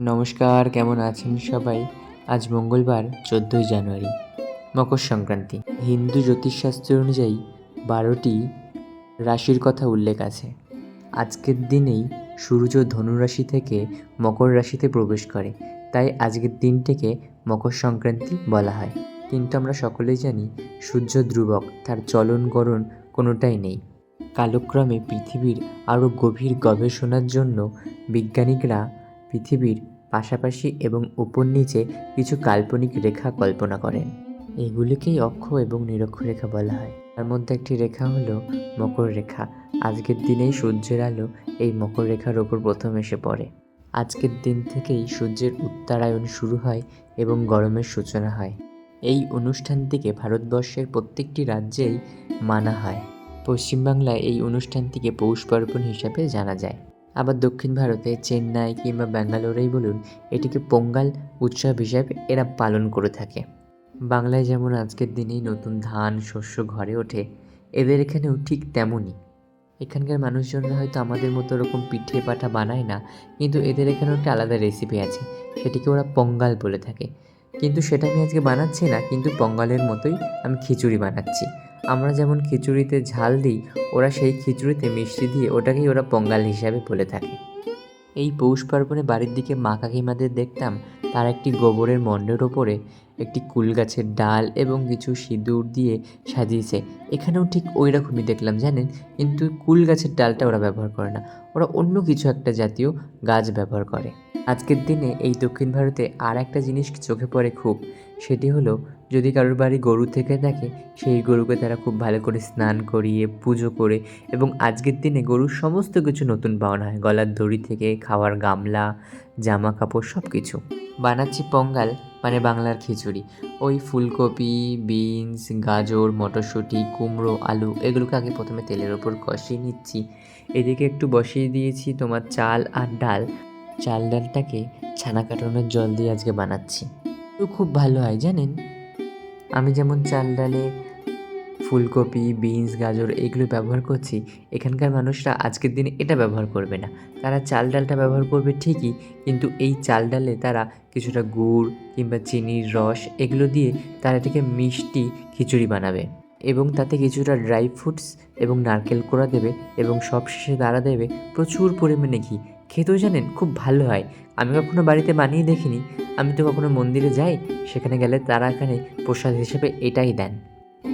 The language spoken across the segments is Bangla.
নমস্কার, কেমন আছেন সবাই? আজ মঙ্গলবার, চোদ্দোই জানুয়ারি, মকর সংক্রান্তি। হিন্দু জ্যোতিষশাস্ত্র অনুযায়ী বারোটি রাশির কথা উল্লেখ আছে। আজকের দিনেই সূর্য ধনুরাশি থেকে মকর রাশিতে প্রবেশ করে। তাই আজকের দিনটিকে মকর সংক্রান্তি বলা হয়। কিন্তু আমরা সকলেই জানি, সূর্য ধ্রুবক, তার চলন গরণ কোনোটাই নেই। কালক্রমে পৃথিবীর আরও গভীর গবেষণার জন্য বিজ্ঞানিকরা পৃথিবীর পাশাপাশি এবং উপর নিচে কিছু কাল্পনিক রেখা কল্পনা করেন। এগুলিকেই অক্ষ এবং নিরক্ষরেখা বলা হয়। তার মধ্যে একটি রেখা হলো মকর রেখা। আজকের দিনেই সূর্যের আলো এই মকর রেখার ওপর প্রথম এসে পড়ে। আজকের দিন থেকেই সূর্যের উত্তরায়ণ শুরু হয় এবং গরমের সূচনা হয়। এই অনুষ্ঠানটিকে ভারতবর্ষের প্রত্যেকটি রাজ্যেই মানা হয়। পশ্চিমবাংলায় এই অনুষ্ঠানটিকে পৌষ পার্বণ হিসাবে জানা যায়। আবার দক্ষিণ ভারতে চেন্নাই কিংবা ব্যাঙ্গালোরেই বলুন, এটিকে পোঙ্গাল উৎসব হিসাবে এরা পালন করে থাকে। বাংলায় যেমন আজকের দিনেই নতুন ধান, শস্য ঘরে ওঠে, এদের এখানেও ঠিক তেমনই। এখানকার মানুষজনরা হয়তো আমাদের মতো ওরকম পিঠে পাঠা বানায় না, কিন্তু এদের এখানেও একটা আলাদা রেসিপি আছে, সেটিকে ওরা পঙ্গাল বলে থাকে। কিন্তু সেটা আমি আজকে বানাচ্ছি না, কিন্তু পঙ্গালের মতোই আমি খিচুড়ি বানাচ্ছি। আমরা যেমন খিচুড়িতে ঝাল দিই, ওরা সেই খিচুড়িতে মিষ্টি দিয়ে ওটাকেই ওরা পঙ্গাল হিসাবে বলে থাকে। এই পৌষ পার্বণে বাড়ির দিকে মা কাকিমাদের দেখতাম, তার একটি গোবরের মণ্ডের ওপরে একটি কুল গাছের ডাল এবং কিছু সিঁদুর দিয়ে সাজিয়েছে। এখানেও ঠিক ওই রকমই দেখলাম, জানেন? কিন্তু কুল গাছের ডালটা ওরা ব্যবহার করে না। ওরা অন্য কিছু একটা জাতীয় গাছ ব্যবহার করে। আজকের দিনে এই দক্ষিণ ভারতে আর একটা জিনিস চোখে পড়ে খুব, সেটি হলো যদি কারোর বাড়ি গরু থেকে থাকে সেই গরুকে তারা খুব ভালো করে স্নান করিয়ে, পুজো করে এবং আজকের দিনে গরুর সমস্ত কিছু নতুন পাওনা হয়। গলার দড়ি থেকে, খাওয়ার গামলা জামা কাপড় সব কিছু বানাচ্ছি পঙ্গাল মানে বাংলার খিচুড়ি। ওই ফুলকপি, বিনস, গাজর, মটরশুঁটি, কুমড়ো, আলু, এগুলোকে আগে প্রথমে তেলের ওপর কষিয়ে নিচ্ছি। এদিকে একটু বসিয়ে দিয়েছি তোমার চাল আর ডাল। চাল ডালটাকে ছানা কাটানোর জল দিয়ে আজকে বানাচ্ছি। তো খুব ভালো হয়, জানেন? আমি যেমন চাল ডালে ফুলকপি, বিনস, গাজর এগুলো ব্যবহার করছি, এখানকার মানুষরা আজকের দিনে এটা ব্যবহার করবে না। তারা চাল ডালটা ব্যবহার করবে ঠিকই, কিন্তু এই চাল ডালে তারা কিছুটা গুড় কিংবা চিনির রস এগুলো দিয়ে তারা এটাকে মিষ্টি খিচুড়ি বানাবে এবং তাতে কিছুটা ড্রাই ফ্রুটস এবং নারকেল কোড়া দেবে এবং সবশেষে তারা দেবে প্রচুর পরিমাণে ঘি। খেতেও জানেন খুব ভালো হয়। আমি কখনো বাড়িতে বানিয়ে দেখিনি। আমি তো কখনো মন্দিরে যাই, সেখানে গেলে তারা এখানে প্রসাদ হিসেবে এটাই দেন।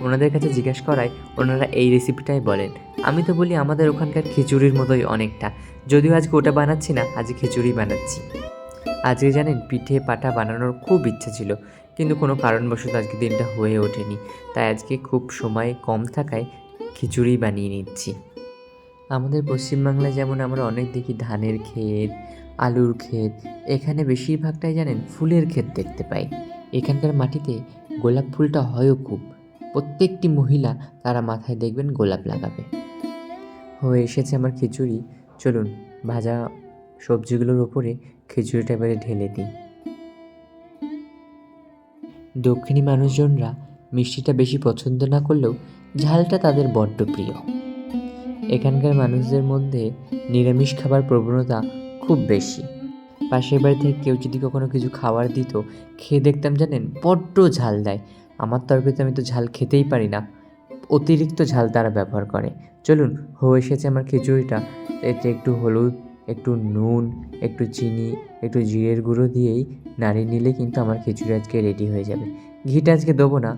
ওনাদের কাছে জিজ্ঞেস করায় ওনারা এই রেসিপিটাই বলেন। আমি তো বলি আমাদের ওখানকার খিচুড়ির মতোই অনেকটা। যদিও আজকে ওটা বানাচ্ছি না, আজকে খিচুড়ি বানাচ্ছি। আজকে জানেন পিঠে, পাটা বানানোর খুব ইচ্ছা ছিল, কিন্তু কোনো কারণবশত আজকে দিনটা হয়ে ওঠেনি। তাই আজকে খুব সময় কম থাকায় খিচুড়ি বানিয়ে নিচ্ছি। আমাদের পশ্চিমবাংলায় যেমন আমরা অনেক দেখি ধানের ক্ষেত, আলুর ক্ষেত, এখানে বেশিরভাগটাই জানেন ফুলের ক্ষেত দেখতে পাই। এখানকার মাটিতে গোলাপ ফুলটা হয়ও খুব। প্রত্যেকটি মহিলা তারা মাথায় দেখবেন গোলাপ লাগাবে। হয়ে এসেছে আমার খিচুড়ি। চলুন ভাজা সবজিগুলোর ওপরে খিচুড়িটা এবারে ঢেলে দিই। দক্ষিণী মানুষজনরা মিষ্টিটা বেশি পছন্দ না করলেও ঝালটা তাদের বড্ড প্রিয়। এখানকার মানুষদের মধ্যে নিরামিষ খাবার প্রবণতা খুব বেশি। পাশের বাড়ি থেকে কেউ যদি কখনো কিছু খাবার দিত, খেয়ে দেখতাম জানেন, বড্ড ঝাল দেয়। আমার তরকারিতে আমি তো ঝাল খেতেই পারি না। অতিরিক্ত ঝাল তারা ব্যবহার করে। চলুন, হয়ে এসেছে আমার খিচুড়িটা। এতে একটু হলুদ, একটু নুন, একটু চিনি, একটু জিরের গুঁড়ো দিয়েই নাড়িয়ে নিলে কিন্তু আমার খিচুড়ি আজকে রেডি হয়ে যাবে। ঘিটা আজকে দেবো না।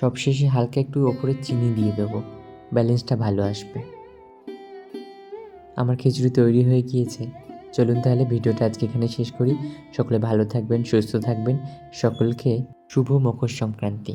সবশেষে হালকা একটু ওপরে চিনি দিয়ে দেবো। ব্যালেন্সটা ভালো আসবে। আমার খিচুড়ি তৈরি হয়ে গিয়েছে। চলুন তাহলে ভিডিওটা আজকে এখানে শেষ করি। সকলে ভালো থাকবেন, সুস্থ থাকবেন। সকলকে শুভ মকর সংক্রান্তি।